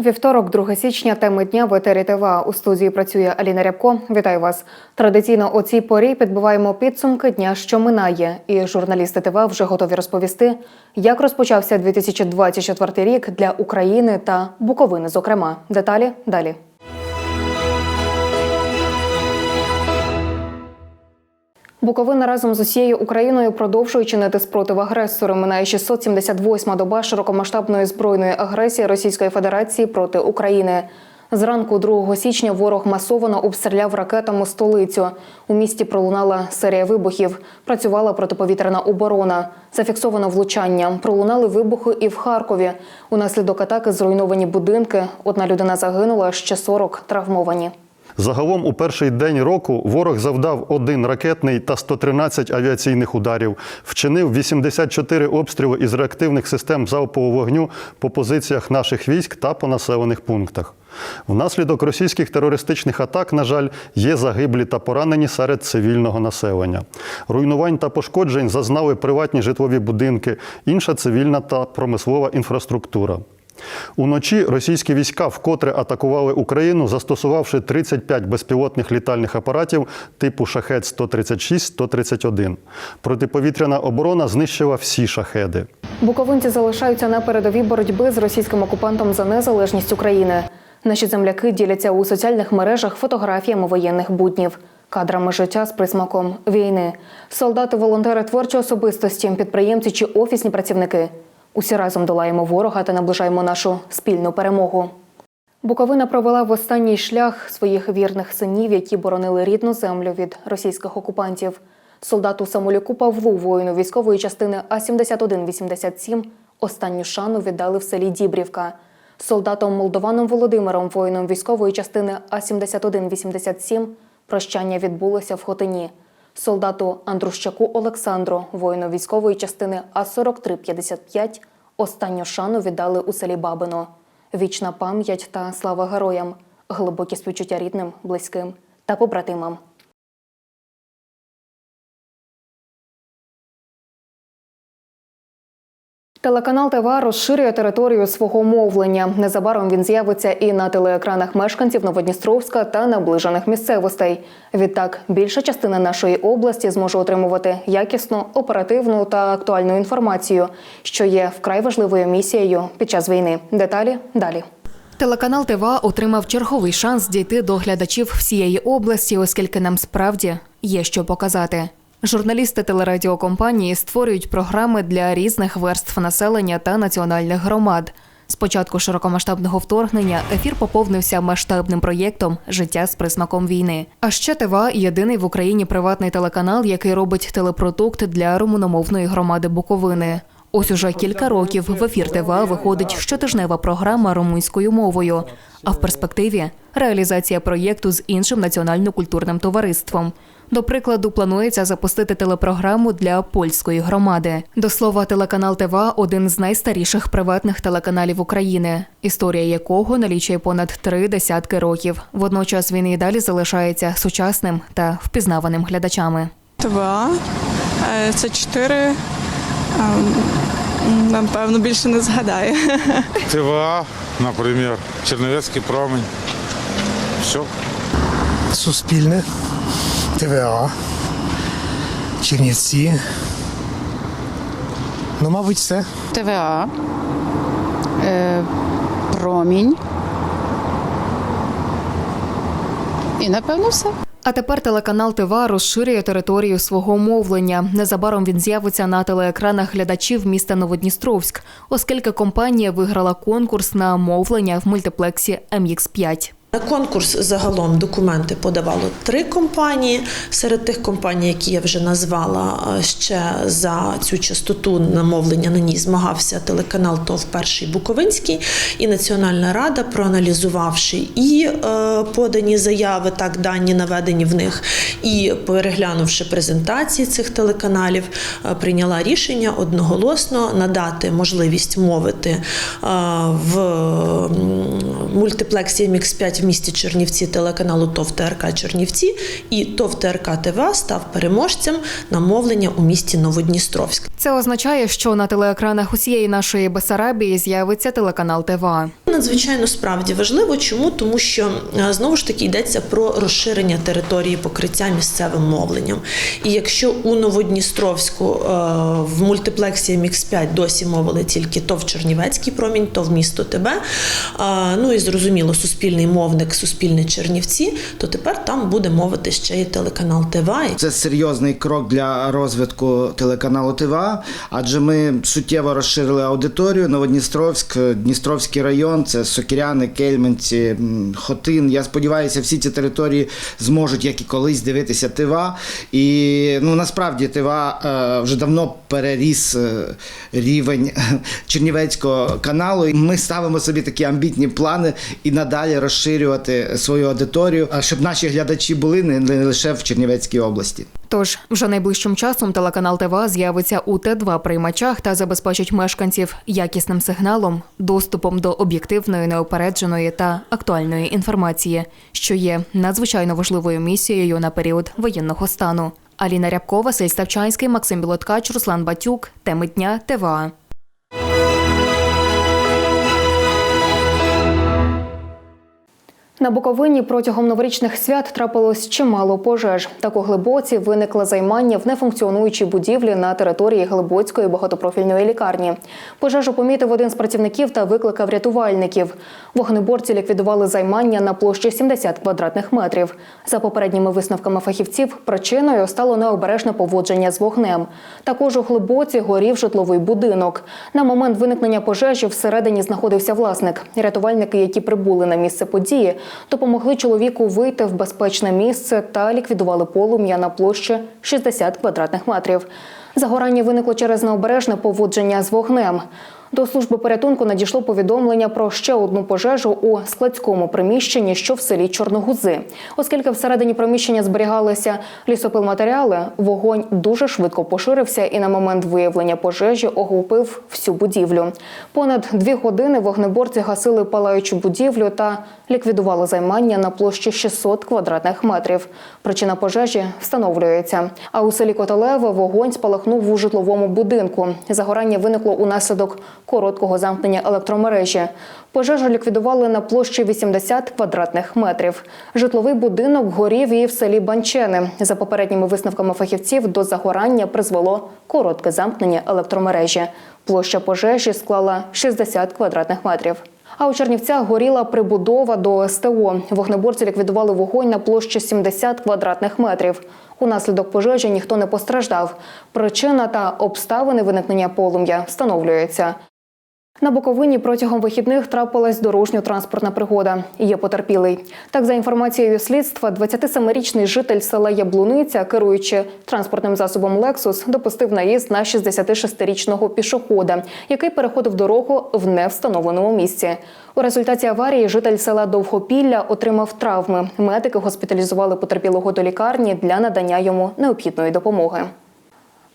Вівторок, 2 січня, теми дня в етері ТВА. У студії працює Аліна Рябко. Вітаю вас. Традиційно о цій порі підбиваємо підсумки дня, що минає. І журналісти ТВА вже готові розповісти, як розпочався 2024 рік для України та Буковини. Зокрема, деталі далі. Буковина разом з усією Україною продовжує чинити спротив агресору. Минає 678-ма доба широкомасштабної збройної агресії Російської Федерації проти України. Зранку 2 січня ворог масово обстріляв ракетами столицю. У місті пролунала серія вибухів. Працювала протиповітряна оборона. Зафіксовано влучання. Пролунали вибухи і в Харкові. Унаслідок атаки зруйновані будинки. Одна людина загинула, ще 40 травмовані. Загалом у перший день року ворог завдав один ракетний та 113 авіаційних ударів, вчинив 84 обстріли із реактивних систем залпового вогню по позиціях наших військ та по населених пунктах. Внаслідок російських терористичних атак, на жаль, є загиблі та поранені серед цивільного населення. Руйнувань та пошкоджень зазнали приватні житлові будинки, інша цивільна та промислова інфраструктура. Уночі російські війська вкотре атакували Україну, застосувавши 35 безпілотних літальних апаратів типу шахет 136-131. Протиповітряна оборона знищила всі шахеди. Буковинці залишаються на передовій боротьби з російським окупантом за незалежність України. Наші земляки діляться у соціальних мережах фотографіями воєнних буднів, кадрами життя з присмаком війни. Солдати, волонтери, творчі особистості, підприємці чи офісні працівники. Усі разом долаємо ворога та наближаємо нашу спільну перемогу. Буковина провела в останній шлях своїх вірних синів, які боронили рідну землю від російських окупантів. Солдату Самолюку Павлу, воїну військової частини А-7187, останню шану віддали в селі Дібрівка. Солдатом Молдованом Володимиром, воїном військової частини А-7187, прощання відбулося в Хотині. Солдату Андрущаку Олександру, воїну військової частини А-4355, останню шану віддали у селі Бабино. Вічна пам'ять та слава героям, глибокі співчуття рідним, близьким та побратимам. Телеканал ТВА розширює територію свого мовлення. Незабаром він з'явиться і на телеекранах мешканців Новодністровська та наближених місцевостей. Відтак, більша частина нашої області зможе отримувати якісну, оперативну та актуальну інформацію, що є вкрай важливою місією під час війни. Деталі далі. Телеканал ТВА отримав черговий шанс дійти до глядачів всієї області, оскільки нам справді є що показати. Журналісти телерадіокомпанії створюють програми для різних верств населення та національних громад. З початку широкомасштабного вторгнення ефір поповнився масштабним проєктом Життя з присмаком війни. А ще ТВА – єдиний в Україні приватний телеканал, який робить телепродукт для румуномовної громади Буковини. Ось уже кілька років в ефір ТВА виходить щотижнева програма румунською мовою. А в перспективі реалізація проєкту з іншим національно-культурним товариством. До прикладу, планується запустити телепрограму для польської громади. До слова, телеканал ТВА – один з найстаріших приватних телеканалів України, історія якого налічує понад три десятки років. Водночас він і далі залишається сучасним та впізнаваним глядачами. ТВА. Е, Це чотири. ем, Напевно, більше не згадаю. ТВА, наприклад, Чернівецький промень. Все. Суспільне, ТВА, Чернівці. Ну, мабуть, все. ТВА, е, Промінь. І напевно все. А тепер телеканал ТВА розширює територію свого мовлення. Незабаром він з'явиться на телеекранах глядачів міста Новодністровськ, оскільки компанія виграла конкурс на мовлення в мультиплексі MX5. На конкурс загалом документи подавало три компанії. Серед тих компаній, які я вже назвала, е, ще за цю частоту намовлення на ній змагався телеканал ТОВ Перший Буковинський і Національна рада, проаналізувавши і е, подані заяви, так дані наведені в них, і переглянувши презентації цих телеканалів, е, прийняла рішення одноголосно надати можливість мовити в м, мультиплексія Мікс-5 в місті Чернівці телеканалу ТОВ ТРК Чернівці і ТОВ ТРК ТВА став переможцем на мовлення у місті Новодністровськ. Це означає, що на телеекранах усієї нашої Бесарабії з'явиться телеканал ТВА. Надзвичайно справді важливо. Чому? Тому що е, знову ж таки йдеться про розширення території покриття місцевим мовленням. І якщо у Новодністровську е, в мультиплексі Мікс 5 досі мовили тільки то в Чернівецький промінь, то в місто тебе, е, ну і зрозуміло, суспільний мовник, суспільне Чернівці, то тепер там буде мовити ще й телеканал ТВА. Це серйозний крок для розвитку телеканалу ТВА, адже ми суттєво розширили аудиторію. Новодністровськ, Дністровський район, це Сокіряни, Кельменці, Хотин. Я сподіваюся, всі ці території зможуть, як і колись, дивитися ТВА. І ну насправді ТВА е, вже давно переріс е, рівень Чернівецького каналу. Ми ставимо собі такі амбітні плани і надалі розширювати свою аудиторію, а щоб наші глядачі були не лише в Чернівецькій області. Тож вже найближчим часом телеканал ТВА з'явиться у Т2 приймачах та забезпечить мешканців якісним сигналом, доступом до об'єктивної, неопередженої та актуальної інформації, що є надзвичайно важливою місією на період воєнного стану. Аліна Рябкова, Василь Ставчанський, Максим Білоткач, Руслан Батюк. Теми дня ТВА. На Буковині протягом новорічних свят трапилось чимало пожеж. Так у Глибоці виникло займання в нефункціонуючій будівлі на території Глибоцької багатопрофільної лікарні. Пожежу помітив один з працівників та викликав рятувальників. Вогнеборці ліквідували займання на площі 70 квадратних метрів. За попередніми висновками фахівців, причиною стало необережне поводження з вогнем. Також у Глибоці горів житловий будинок. На момент виникнення пожежі всередині знаходився власник. Рятувальники, які прибули на місце події, допомогли чоловіку вийти в безпечне місце та ліквідували полум'я на площі 60 квадратних метрів. Загорання виникло через необережне поводження з вогнем. До служби порятунку надійшло повідомлення про ще одну пожежу у складському приміщенні, що в селі Чорногузи. Оскільки всередині приміщення зберігалися лісопилматеріали, вогонь дуже швидко поширився і на момент виявлення пожежі охопив всю будівлю. Понад дві години вогнеборці гасили палаючу будівлю та ліквідували займання на площі 600 квадратних метрів. Причина пожежі встановлюється. А у селі Котелеве вогонь спалахнув у житловому будинку. Загорання виникло унаслідок короткого замкнення електромережі. Пожежу ліквідували на площі 80 квадратних метрів. Житловий будинок горів і в селі Банчени. За попередніми висновками фахівців, до загорання призвело коротке замкнення електромережі. Площа пожежі склала 60 квадратних метрів. А у Чернівцях горіла прибудова до СТО. Вогнеборці ліквідували вогонь на площі 70 квадратних метрів. Унаслідок пожежі ніхто не постраждав. Причина та обставини виникнення полум'я встановлюються. На Буковині протягом вихідних трапилась дорожньо-транспортна пригода. Є потерпілий. Так, за інформацією слідства, 27-річний житель села Яблуниця, керуючи транспортним засобом Лексус, допустив наїзд на 66-річного пішохода, який переходив дорогу в невстановленому місці. У результаті аварії житель села Довгопілля отримав травми. Медики госпіталізували потерпілого до лікарні для надання йому необхідної допомоги.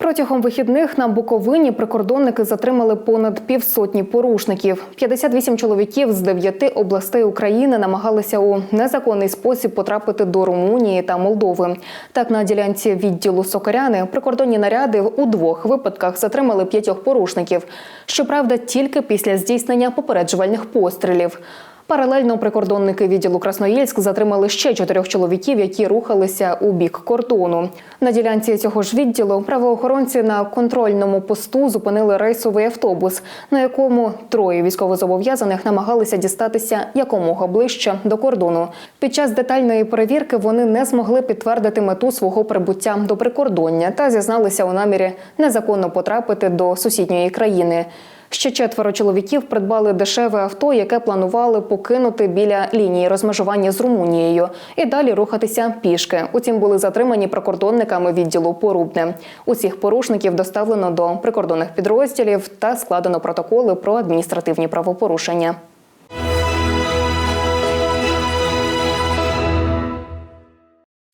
Протягом вихідних на Буковині прикордонники затримали понад півсотні порушників. 58 чоловіків з дев'яти областей України намагалися у незаконний спосіб потрапити до Румунії та Молдови. Так, на ділянці відділу Сокаряни прикордонні наряди у двох випадках затримали п'ятьох порушників. Щоправда, тільки після здійснення попереджувальних пострілів. Паралельно прикордонники відділу Красноїльськ затримали ще чотирьох чоловіків, які рухалися у бік кордону. На ділянці цього ж відділу правоохоронці на контрольному посту зупинили рейсовий автобус, на якому троє військовозобов'язаних намагалися дістатися якомога ближче до кордону. Під час детальної перевірки вони не змогли підтвердити мету свого прибуття до прикордоння та зізналися у намірі незаконно потрапити до сусідньої країни. Ще четверо чоловіків придбали дешеве авто, яке планували покинути біля лінії розмежування з Румунією і далі рухатися пішки. Утім, були затримані прикордонниками відділу Порубне. Усіх порушників доставлено до прикордонних підрозділів та складено протоколи про адміністративні правопорушення.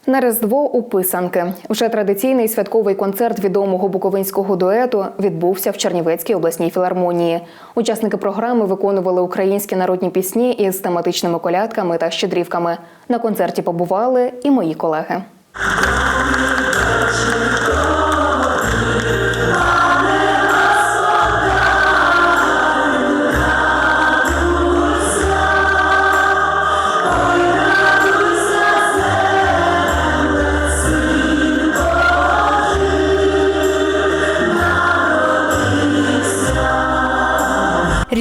На Різдво у писанки вже традиційний святковий концерт відомого буковинського дуету відбувся в Чернівецькій обласній філармонії. Учасники програми виконували українські народні пісні із тематичними колядками та щедрівками. На концерті побували і мої колеги.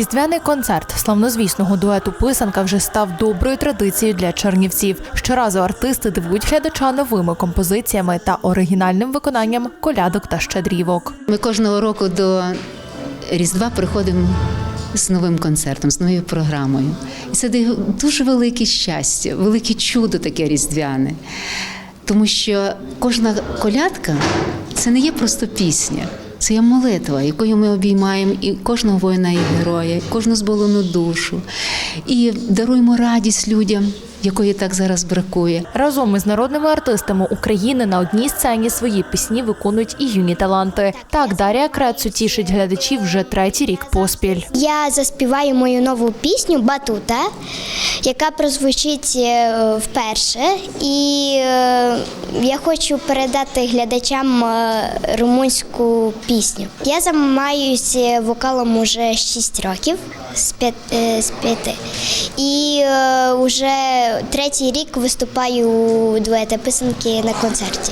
Різдвяний концерт славнозвісного дуету Писанка вже став доброю традицією для чернівців. Щоразу артисти дивують глядача новими композиціями та оригінальним виконанням колядок та щедрівок. Ми кожного року до Різдва приходимо з новим концертом, з новою програмою. І це дуже велике щастя, велике чудо таке різдвяне. Тому що кожна колядка це не є просто пісня. Це є молитва, якою ми обіймаємо і кожного воїна і героя, і кожну зболену душу, і даруємо радість людям, якої так зараз бракує. Разом із народними артистами України на одній сцені свої пісні виконують і юні таланти. Так Дарія Крецу тішить глядачів вже третій рік поспіль. Я заспіваю мою нову пісню Батута, яка прозвучить е, вперше. І е, я хочу передати глядачам е, румунську пісню. Я займаюся вокалом уже 6 років з п'ят- е, з п'яти. І вже третій рік виступаю у дуета писанки на концерті.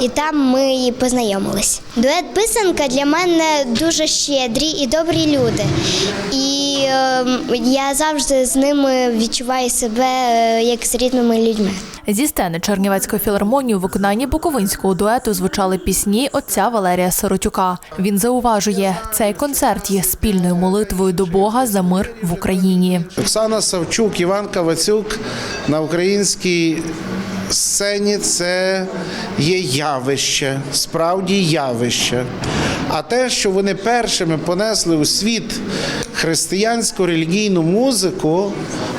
І там ми і познайомились. Дует писанка для мене дуже щедрі і добрі люди. І я завжди з ними відчуваю себе е, як з рідними людьми. Зі сцени Чернівецької філармонії у виконанні буковинського дуету звучали пісні отця Валерія Сиротюка. Він зауважує, цей концерт є спільною молитвою до Бога за мир в Україні. Оксана Савчук, Іван Кавацюк на українській сцені це є явище, справді явище. А те, що вони першими понесли у світ християнську релігійну музику,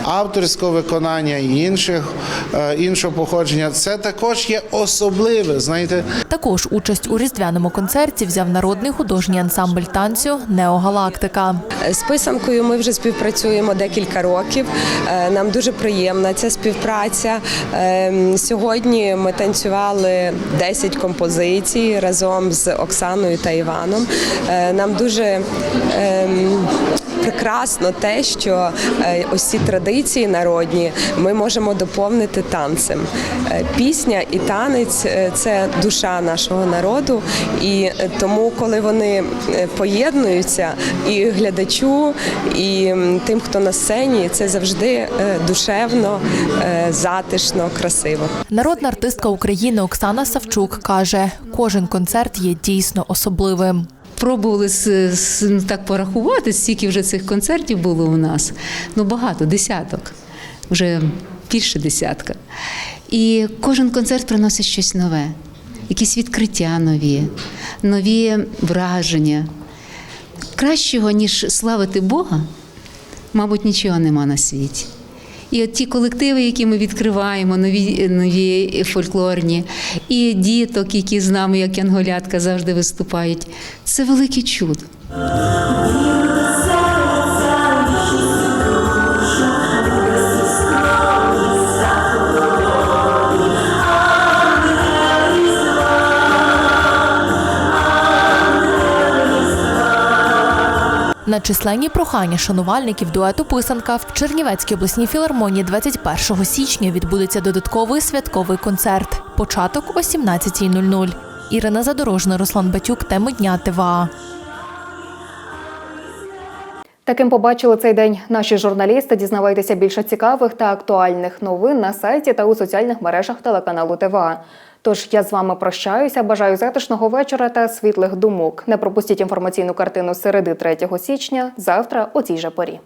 авторського виконання і інших, е, іншого походження, це також є особливе. Знаєте, Також участь у різдвяному концерті взяв народний художній ансамбль танцю Неогалактика. З писанкою ми вже співпрацюємо декілька років. Е, Нам дуже приємна ця співпраця. Е, Сьогодні ми танцювали 10 композицій разом з Оксаною та Іваном. Нам дуже прекрасно те, що е, ось ці традиції народні ми можемо доповнити танцем. Е, Пісня і танець е, це душа нашого народу, і е, тому, коли вони е, поєднуються, і глядачу, і тим, хто на сцені, це завжди е, душевно, е, затишно, красиво. Народна артистка України Оксана Савчук каже, кожен концерт є дійсно особливим. Пробували так порахувати, скільки вже цих концертів було у нас. Ну, багато, десяток, вже більше десятка. І кожен концерт приносить щось нове, якісь відкриття нові, нові враження. Кращого, ніж славити Бога, мабуть, нічого нема на світі. І от ті колективи, які ми відкриваємо, нові, нові фольклорні, і діток, які з нами, як янголятка, завжди виступають, це велике чудо. Численні прохання шанувальників дуету Писанка в Чернівецькій обласній філармонії 21 січня відбудеться додатковий святковий концерт. Початок о 17.00. Ірина Задорожна, Руслан Батюк. Теми дня ТВА. Таким побачили цей день наші журналісти. Дізнавайтеся більше цікавих та актуальних новин на сайті та у соціальних мережах телеканалу ТВА. Тож я з вами прощаюся. Бажаю затишного вечора та світлих думок. Не пропустіть інформаційну картину середи 3 січня завтра о цій же порі.